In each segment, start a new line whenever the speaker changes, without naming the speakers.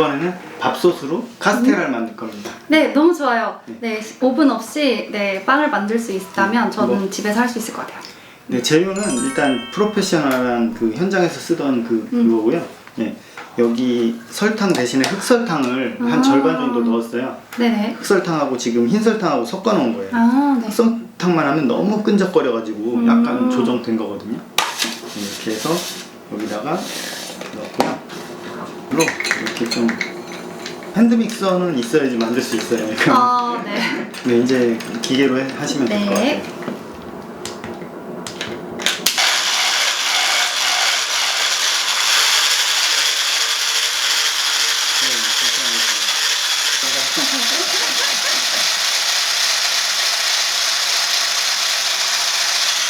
이번에는 밥솥으로 카스테라를 만들 겁니다.
네, 너무 좋아요. 네, 오븐 없이 네, 빵을 만들 수 있다면 저는
뭐?
집에서 할 수 있을 것 같아요.
네, 재료는 일단 프로페셔널한 그 현장에서 쓰던 그
음.
그거고요. 네, 여기 설탕 대신에 흑설탕을 한
아.
절반 정도 넣었어요.
네네.
흑설탕하고 지금 흰설탕하고 섞어 놓은 거예요.
아, 네.
흑설탕만 하면 너무 끈적거려가지고
음.
약간 조정된 거거든요. 네, 이렇게 해서 여기다가 넣고요. 그리고 이렇게 좀 핸드믹서는 있어야지 만들 수 있어요.
아, 네.
네, 이제 기계로 해- 하시면 될 것
네.
같아요. 네, 그렇게 하겠습니다.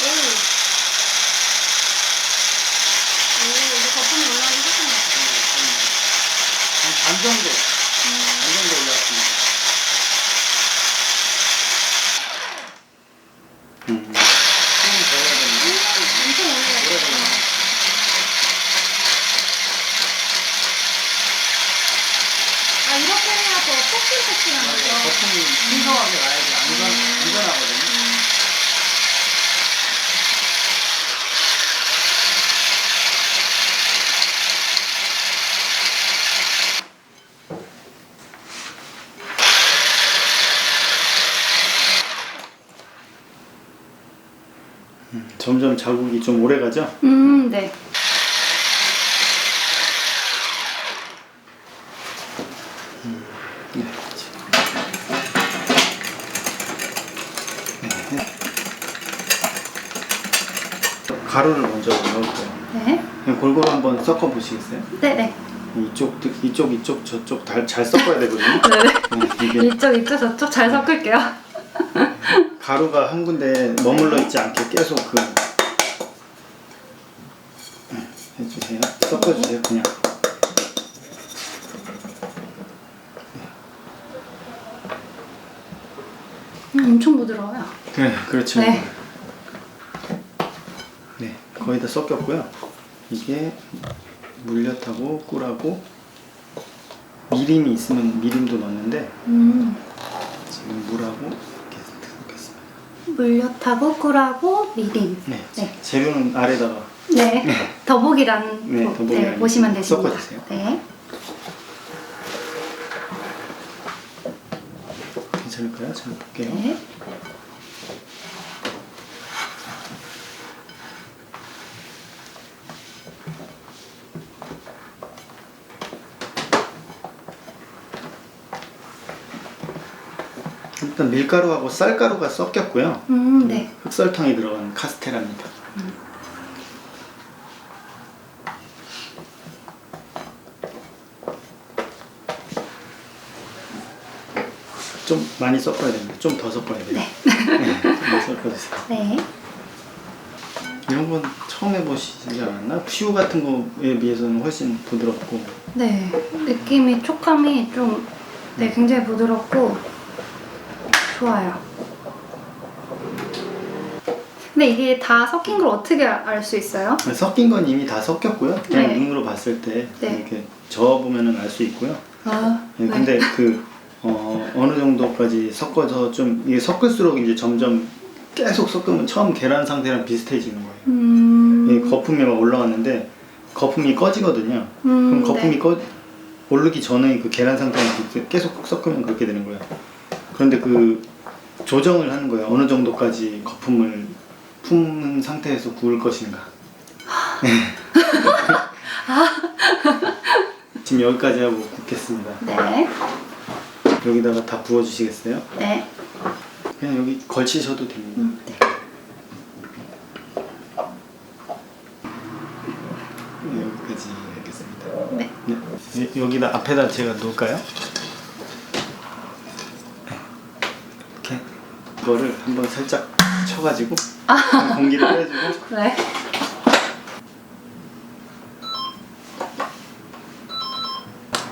오. 오, 이제 거품이 올라오기 시작한 것 같아요.
한반 정도, 반 정도 올라왔습니다. 음.
아, 이렇게 해야 더 폭신폭신한
맞아요.
거죠?
거품이 풍성하게 나야지 안전, 안전하거든요. 점점 자국이 좀 오래 가죠?
음, 네.
네. 네. 가루를 먼저 넣을게요.
네.
그냥 골고루 한번 섞어 보시겠어요?
네네.
이쪽 이쪽 이쪽 저쪽 다, 잘 섞어야 되거든요.
네네.
네, 이게
이쪽, 이쪽, 저쪽 잘 섞을게요.
가루가 한 군데 머물러 있지 않게 계속 그 네, 해주세요. 섞어주세요 그냥.
음, 엄청 부드러워요.
네, 그렇죠.
네.
네, 거의 다 섞였고요. 이게 물엿하고 꿀하고 미림이 있으면 미림도 넣는데
음,
지금 물하고.
물엿하고 꿀하고 미림.
네,
네.
재료는 아래다가
네. 더보기란
네,
보-
더보기란
네, 보시면 되십니다.
섞어주세요.
네.
괜찮을까요? 잘 볼게요.
네.
일단 밀가루하고 쌀가루가 섞였고요.
음, 네.
흑설탕이 들어간 카스테라입니다. 좀 많이 섞어야 됩니다. 좀 더 섞어야 돼요.
네.
네, 좀 섞어주세요.
네.
이런 건 처음 해보시지 않았나? 퓨 같은 거에 비해서는 훨씬 부드럽고
네. 느낌이 촉감이 좀 네, 굉장히 부드럽고 좋아요. 근데 이게 다 섞인 걸 어떻게 알 수 있어요?
섞인 건 이미 다 섞였고요. 그냥
네.
눈으로 봤을 때
네.
이렇게 저어 보면 알수 있고요.
아,
네, 근데 그 어, 어느 정도까지 섞어서 좀 이게 섞을수록 이제 점점 계속 섞으면 처음 계란 상태랑 비슷해지는 거예요.
음,
이 거품이 막 올라왔는데 거품이 꺼지거든요.
음,
그럼 거품이
네.
꺼 오르기 전에 그 계란 상태랑 계속 섞으면 그렇게 되는 거예요. 그런데 그 조정을 하는 거예요. 어느 정도까지 거품을 품은 상태에서 구울 것인가. 네. 지금 여기까지 하고 굽겠습니다.
네.
여기다가 다 부어주시겠어요?
네.
그냥 여기 걸치셔도 됩니다.
음, 네.
네, 여기까지 하겠습니다.
네.
네. 이- 여기다 앞에다 제가 놓을까요? 네. 이렇게 이거를 한번 살짝 쳐가지고 공기를 빼주고
네.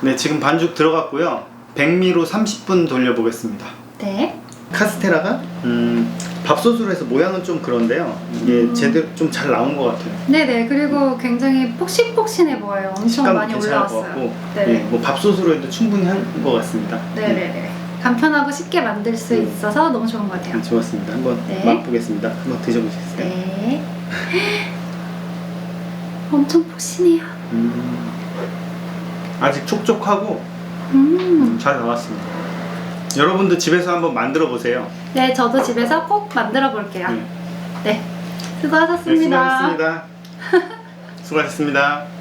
네 지금 반죽 들어갔고요 100미로 30분 돌려보겠습니다
네.
카스테라가 음, 밥솥으로 해서 모양은 좀 그런데요 이게 제대로 좀 잘 나온 것 같아요
네네. 그리고 굉장히 폭신폭신해 보여요. 엄청
식감
많이
괜찮을 것
올라왔어요.
같고
네네.
예, 뭐 밥솥으로 해도 충분히 한 것 같습니다
네네네. 간편하고 쉽게 만들 수
음.
있어서 너무 좋은 것 같아요.
네, 좋았습니다 한번
네.
맛보겠습니다 한번 드셔보시겠어요?
네. 엄청 폭신해요.
음, 아직 촉촉하고
음.
잘 나왔습니다. 여러분도 집에서 한번 만들어 보세요.
네, 저도 집에서 꼭 만들어 볼게요.
네.
네.
네,
수고하셨습니다.
수고하셨습니다. 수고하셨습니다.